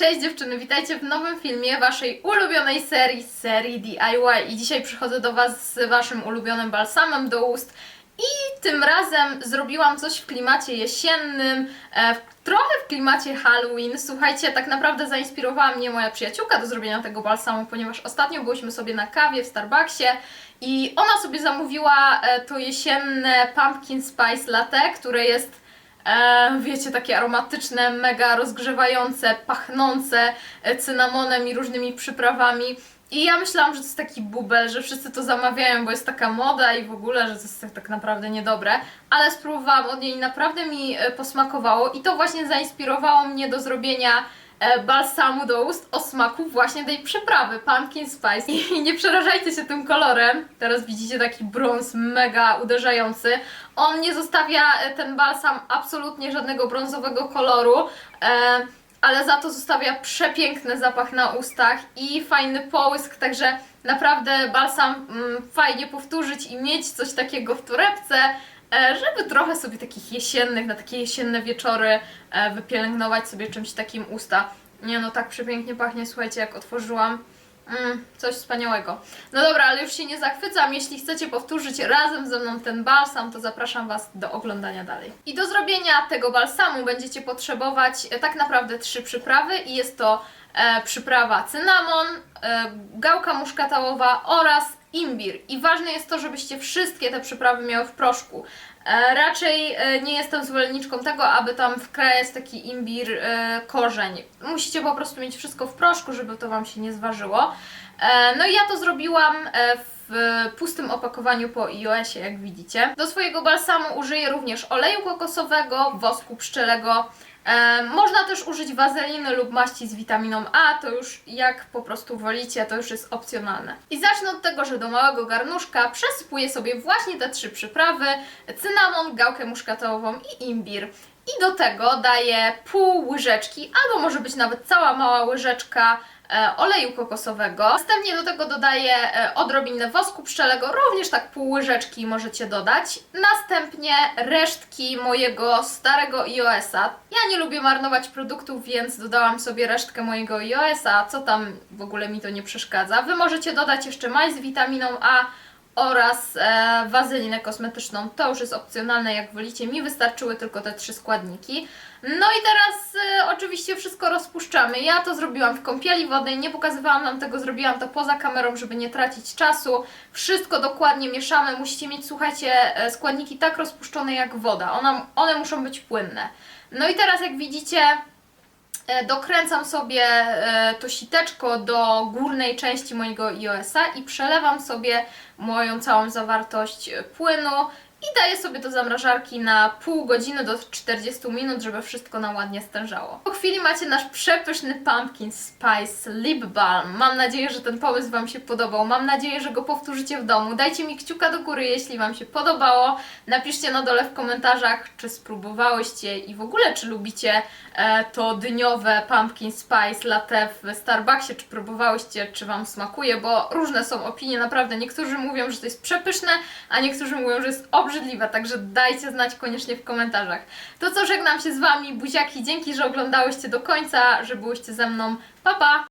Cześć dziewczyny, witajcie w nowym filmie waszej ulubionej serii, serii DIY i dzisiaj przychodzę do was z waszym ulubionym balsamem do ust i tym razem zrobiłam coś w klimacie jesiennym, e, trochę w klimacie Halloween. Słuchajcie, tak naprawdę zainspirowała mnie moja przyjaciółka do zrobienia tego balsamu, ponieważ ostatnio byliśmy sobie na kawie w Starbucksie i ona sobie zamówiła e, to jesienne pumpkin spice latte, które jest wiecie, takie aromatyczne, mega rozgrzewające, pachnące e, cynamonem i różnymi przyprawami. I ja myślałam, że to jest taki bubel, że wszyscy to zamawiają, bo jest taka moda i w ogóle, że to jest tak, tak naprawdę niedobre. Ale spróbowałam od niej i naprawdę mi e, posmakowało i to właśnie zainspirowało mnie do zrobienia e, balsamu do ust o smaku właśnie tej przyprawy, pumpkin spice. I nie przerażajcie się tym kolorem. Teraz widzicie taki brąz mega uderzający. On nie zostawia e, ten balsam absolutnie żadnego brązowego koloru. E, ale za to zostawia przepiękny zapach na ustach i fajny połysk, także naprawdę balsam mm, fajnie powtórzyć i mieć coś takiego w torebce, e, żeby trochę sobie takich jesiennych, na takie jesienne wieczory e, wypielęgnować sobie czymś takim usta. Nie no, tak przepięknie pachnie, słuchajcie, jak otworzyłam. Mm, coś wspaniałego. No dobra, ale już się nie zachwycam. Jeśli chcecie powtórzyć razem ze mną ten balsam, to zapraszam Was do oglądania dalej. I do zrobienia tego balsamu będziecie potrzebować e, tak naprawdę trzy przyprawy i jest to e, przyprawa cynamon, e, gałka muszkatałowa oraz imbir. I ważne jest to, żebyście wszystkie te przyprawy miały w proszku. E, raczej e, nie jestem zwolenniczką tego, aby tam wkrajać taki imbir e, korzeń. Musicie po prostu mieć wszystko w proszku, żeby to Wam się nie zważyło. No i ja to zrobiłam e, w pustym opakowaniu po iOSie, jak widzicie. Do swojego balsamu użyję również oleju kokosowego, wosku pszczelego. E, można też użyć wazeliny lub maści z witaminą A, to już jak po prostu wolicie, to już jest opcjonalne. I zacznę od tego, że do małego garnuszka przesypuję sobie właśnie te trzy przyprawy, cynamon, gałkę muszkatową i imbir. I do tego daję pół łyżeczki, albo może być nawet cała mała łyżeczka oleju kokosowego. Następnie do tego dodaję e, odrobinę wosku pszczelego, również tak pół łyżeczki możecie dodać. Następnie resztki mojego starego iOS-a. Ja nie lubię marnować produktów, więc dodałam sobie resztkę mojego iOS-a, co tam w ogóle mi to nie przeszkadza. Wy możecie dodać jeszcze maj z witaminą A, oraz e, wazelinę kosmetyczną. To już jest opcjonalne, jak wolicie. Mi wystarczyły tylko te trzy składniki. No i teraz e, oczywiście wszystko rozpuszczamy. Ja to zrobiłam w kąpieli wodnej, nie pokazywałam Wam tego, zrobiłam to poza kamerą, żeby nie tracić czasu. Wszystko dokładnie mieszamy. Musicie mieć, słuchajcie, e, składniki tak rozpuszczone jak woda. Ona, one muszą być płynne. No i teraz jak widzicie, E, dokręcam sobie e, to siteczko do górnej części mojego iOS-a i przelewam sobie moją całą zawartość płynu i daję sobie do zamrażarki na pół godziny do 40 minut, żeby wszystko nam ładnie stężało. Po chwili macie nasz przepyszny pumpkin spice lip balm. Mam nadzieję, że ten pomysł Wam się podobał. Mam nadzieję, że go powtórzycie w domu. Dajcie mi kciuka do góry, jeśli Wam się podobało. Napiszcie na dole w komentarzach, czy spróbowałyście i w ogóle, czy lubicie e, to dyniowe pumpkin spice latte w Starbucksie, czy próbowałyście, czy Wam smakuje, bo różne są opinie, naprawdę. Niektórzy mówią, że to jest przepyszne, a niektórzy mówią, że jest obrzydliwe, także dajcie znać koniecznie w komentarzach. To co, żegnam się z Wami, buziaki, dzięki, że oglądałyście do końca, że byłyście ze mną. Pa, pa!